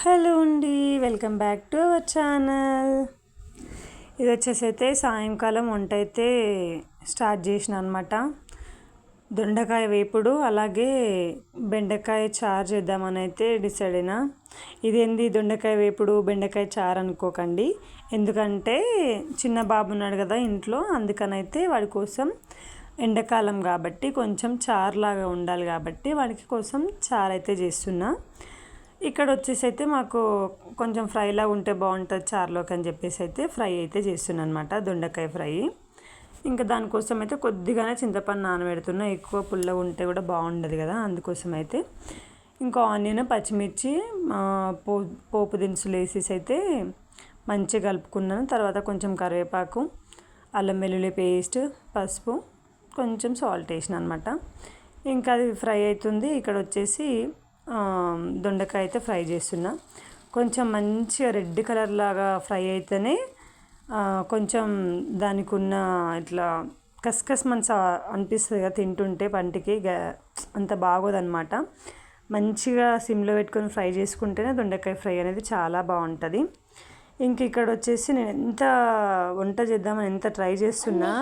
Hello అండి welcome back to our channel. ఇది వచ్చేసి అయితే సాయంకాలం వంట అయితే స్టార్ట్ చేసిన అనమాట దొండకాయ వేపుడు అలాగే బెండకాయ చారు చేద్దామని అయితే డిసైడ్ అయినా. ఇదేంది దొండకాయ వేపుడు బెండకాయ చారు అనుకోకండి. ఎందుకంటే చిన్న బాబు ఉన్నాడు కదా ఇంట్లో అందుకనైతే వాడి కోసం ఎండాకాలం కాబట్టి కొంచెం చారులాగా ఉండాలి కాబట్టి వాడికి కోసం చారు అయితే చేస్తున్నా. ఇక్కడ వచ్చేసి అయితే మాకు కొంచెం ఫ్రైలా ఉంటే బాగుంటుంది చారులోకి అని చెప్పేసి అయితే ఫ్రై అయితే చేస్తున్నాను అనమాట దొండకాయ ఫ్రై. ఇంకా దానికోసం అయితే కొద్దిగానే చింతపండు నానబెడుతున్నా ఎక్కువ పుల్ల ఉంటే కూడా బాగుండదు కదా అందుకోసం అయితే ఇంకా ఆనియన్ పచ్చిమిర్చి పో పోపు దినుసులు వేసేసి అయితే మంచిగా కలుపుకున్నాను. తర్వాత కొంచెం కరివేపాకు అల్లం వెల్లుల్లి పేస్ట్ పసుపు కొంచెం సాల్ట్ వేసిన అనమాట ఇంకా అది ఫ్రై అవుతుంది. ఇక్కడ వచ్చేసి దొండకాయ అయితే ఫ్రై చేస్తున్నా. కొంచెం మంచిగా రెడ్ కలర్ లాగా ఫ్రై అయితేనే కొంచెం దానికి ఉన్న ఇట్లా కస్కస్ మనస అనిపిస్తుంది కదా తింటుంటే పంటికి అంత బాగోదన్నమాట. మంచిగా సిమ్లో పెట్టుకొని ఫ్రై చేసుకుంటేనే దొండకాయ ఫ్రై అనేది చాలా బాగుంటుంది. ఇంక ఇక్కడ వచ్చేసి నేను ఎంత వంట చేద్దామని ఎంత ట్రై చేస్తున్నా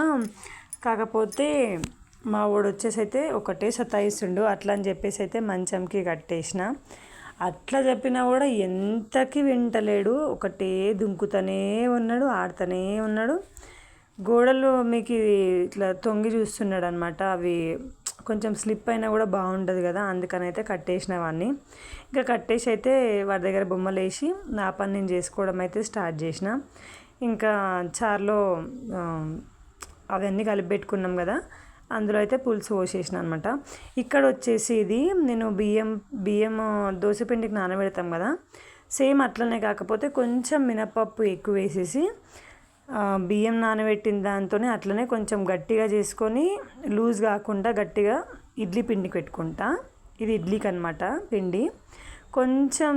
కాకపోతే మా వాడు వచ్చేసి అయితే ఒకటే సతాయిస్తుండు. అట్లా అని చెప్పేసి అయితే మంచంకి కట్టేసిన. అట్లా చెప్పినా కూడా ఎంతకి వింటలేడు. ఒకటే దుంకుతూనే ఉన్నాడు ఆడుతూనే ఉన్నాడు. గోడలు మీకు ఇట్లా తొంగి చూస్తున్నాడు అనమాట అవి కొంచెం స్లిప్ అయినా కూడా బాగుండదు కదా అందుకని అయితే కట్టేసిన వాడిని ఇంకా కట్టేసి అయితే వాడి దగ్గర బొమ్మలు వేసి నా పని నేను చేసుకోవడం అయితే స్టార్ట్ చేసిన. ఇంకా చార్లో అవన్నీ కలిపి పెట్టుకున్నాం కదా. అందులో అయితే పులుసు పోసేసిన అనమాట ఇక్కడ వచ్చేసి ఇది నేను బియ్యం బియ్యం దోశపిండికి నానబెడతాం కదా. సేమ్ అట్లనే కాకపోతే కొంచెం మినపప్పు ఎక్కువ వేసేసి బియ్యం నానబెట్టిన దాంతోనే అట్లనే కొంచెం గట్టిగా చేసుకొని లూజ్ కాకుండా గట్టిగా ఇడ్లీ పిండికి పెట్టుకుంటా. ఇది ఇడ్లీకి అనమాట పిండి. కొంచెం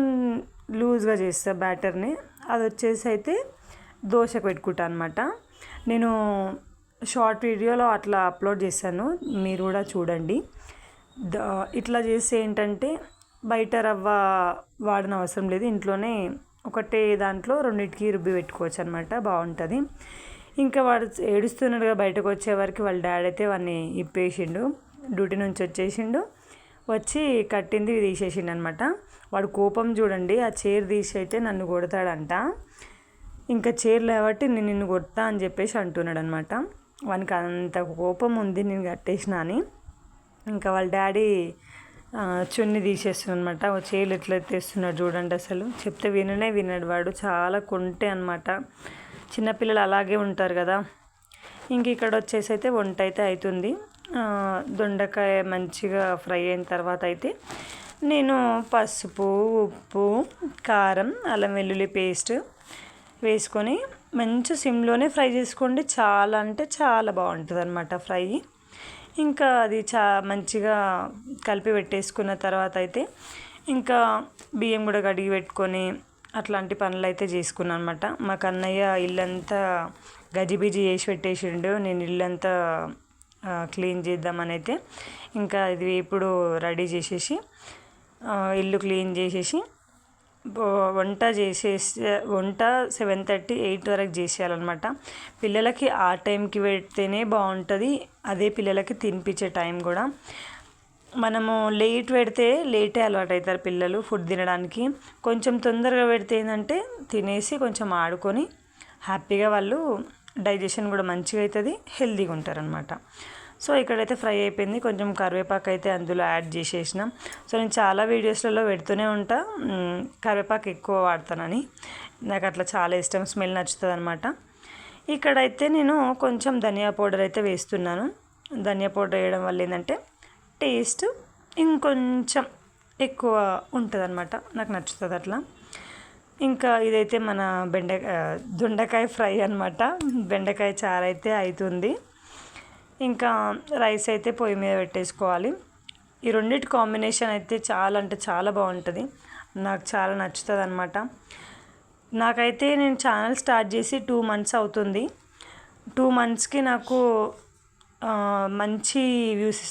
లూజ్గా చేస్తా బ్యాటర్ని. అది వచ్చేసి అయితే దోశకు పెట్టుకుంటా అనమాట నేను షార్ట్ వీడియోలో అట్లా అప్లోడ్ చేశాను. మీరు కూడా చూడండి. ఇట్లా చేస్తే ఏంటంటే బయట రవ్వ వాడిన అవసరం లేదు. ఇంట్లోనే ఒకటే దాంట్లో రెండింటికి రుబ్బి పెట్టుకోవచ్చు అనమాట బాగుంటుంది. ఇంకా వాడు ఏడుస్తున్నాడుగా బయటకు వచ్చే వరకు వాళ్ళ డాడీ అయితే వాడిని ఇప్పేసిండు. డ్యూటీ నుంచి వచ్చేసిండు. వచ్చి కట్టింది తీసేసిండు అనమాట వాడు కోపం చూడండి. ఆ చైర్ తీసి అయితే నన్ను కొడతాడంట. ఇంకా చైర్ లేబట్టి నేను నిన్ను కొడతా అని చెప్పేసి అంటున్నాడు అనమాట వానికి అంత కోపం ఉంది నేను కట్టేసిన అని. ఇంకా వాళ్ళ డాడీ చున్ని తీసేస్తుంది అనమాట చేలు ఎట్లా తెస్తున్నాడు చూడండి అసలు. చెప్తే విననే వినడు వాడు. చాలా కొంటే అనమాట చిన్నపిల్లలు అలాగే ఉంటారు కదా. ఇంక ఇక్కడ వచ్చేసి అయితే వంట అయితే అవుతుంది దొండకాయ మంచిగా ఫ్రై అయిన తర్వాత అయితే నేను పసుపు ఉప్పు కారం అల్లం వెల్లుల్లి పేస్ట్ వేసుకొని మంచి సిమ్లోనే ఫ్రై చేసుకోండి. చాలా అంటే చాలా బాగుంటుంది అనమాట ఫ్రై. ఇంకా అది చా మంచిగా కలిపి పెట్టేసుకున్న తర్వాత అయితే ఇంకా బియ్యం కూడా కడిగి పెట్టుకొని అట్లాంటి పనులు అయితే చేసుకున్నాను అనమాట మా కన్నయ్య ఇల్లంతా గజిబిజి చేసి పెట్టేసిండు. నేను ఇల్లంతా క్లీన్ చేద్దామని అయితే ఇంకా ఇది ఇప్పుడు రెడీ చేసేసి ఇల్లు క్లీన్ చేసేసి వంట చేసేసి వంట సెవెన్ థర్టీ ఎయిట్ వరకు చేసేయాలన్నమాట. పిల్లలకి ఆ టైంకి పెడితేనే బాగుంటుంది. అదే పిల్లలకి తినిపించే టైం కూడా. మనము లేట్ పెడితే లేటే అలవాటు అవుతారు పిల్లలు ఫుడ్ తినడానికి. కొంచెం తొందరగా పెడితే ఏంటంటే తినేసి కొంచెం ఆడుకొని హ్యాపీగా వాళ్ళు డైజెషన్ కూడా మంచిగా అవుతుంది హెల్తీగా ఉంటారనమాట సో ఇక్కడైతే ఫ్రై అయిపోయింది. కొంచెం కరివేపాకు అయితే అందులో యాడ్ చేసేసినాం. సో నేను చాలా వీడియోస్లలో పెడుతూనే ఉంటా. కరివేపాకు ఎక్కువ వాడతానని. నాకు అట్లా చాలా ఇష్టం. స్మెల్ నచ్చుతుంది అనమాట ఇక్కడైతే నేను కొంచెం ధనియా పౌడర్ అయితే వేస్తున్నాను. ధనియా పౌడర్ వేయడం వల్ల ఏంటంటే టేస్ట్ ఇంకొంచెం ఎక్కువ ఉంటుంది అనమాట నాకు నచ్చుతుంది అట్లా. ఇంకా ఇదైతే మన బెండకాయ దొండకాయ ఫ్రై అనమాట బెండకాయ చారు అయితే అవుతుంది ఇంకా రైస్ అయితే పొయ్యి మీద పెట్టేసుకోవాలి. ఈ రెండింటి కాంబినేషన్ అయితే చాలా అంటే చాలా బాగుంటుంది. నాకు చాలా నచ్చుతుంది అనమాట నాకైతే నేను ఛానల్ స్టార్ట్ చేసి టూ మంత్స్ అవుతుంది. టూ మంత్స్కి నాకు మంచి వ్యూస్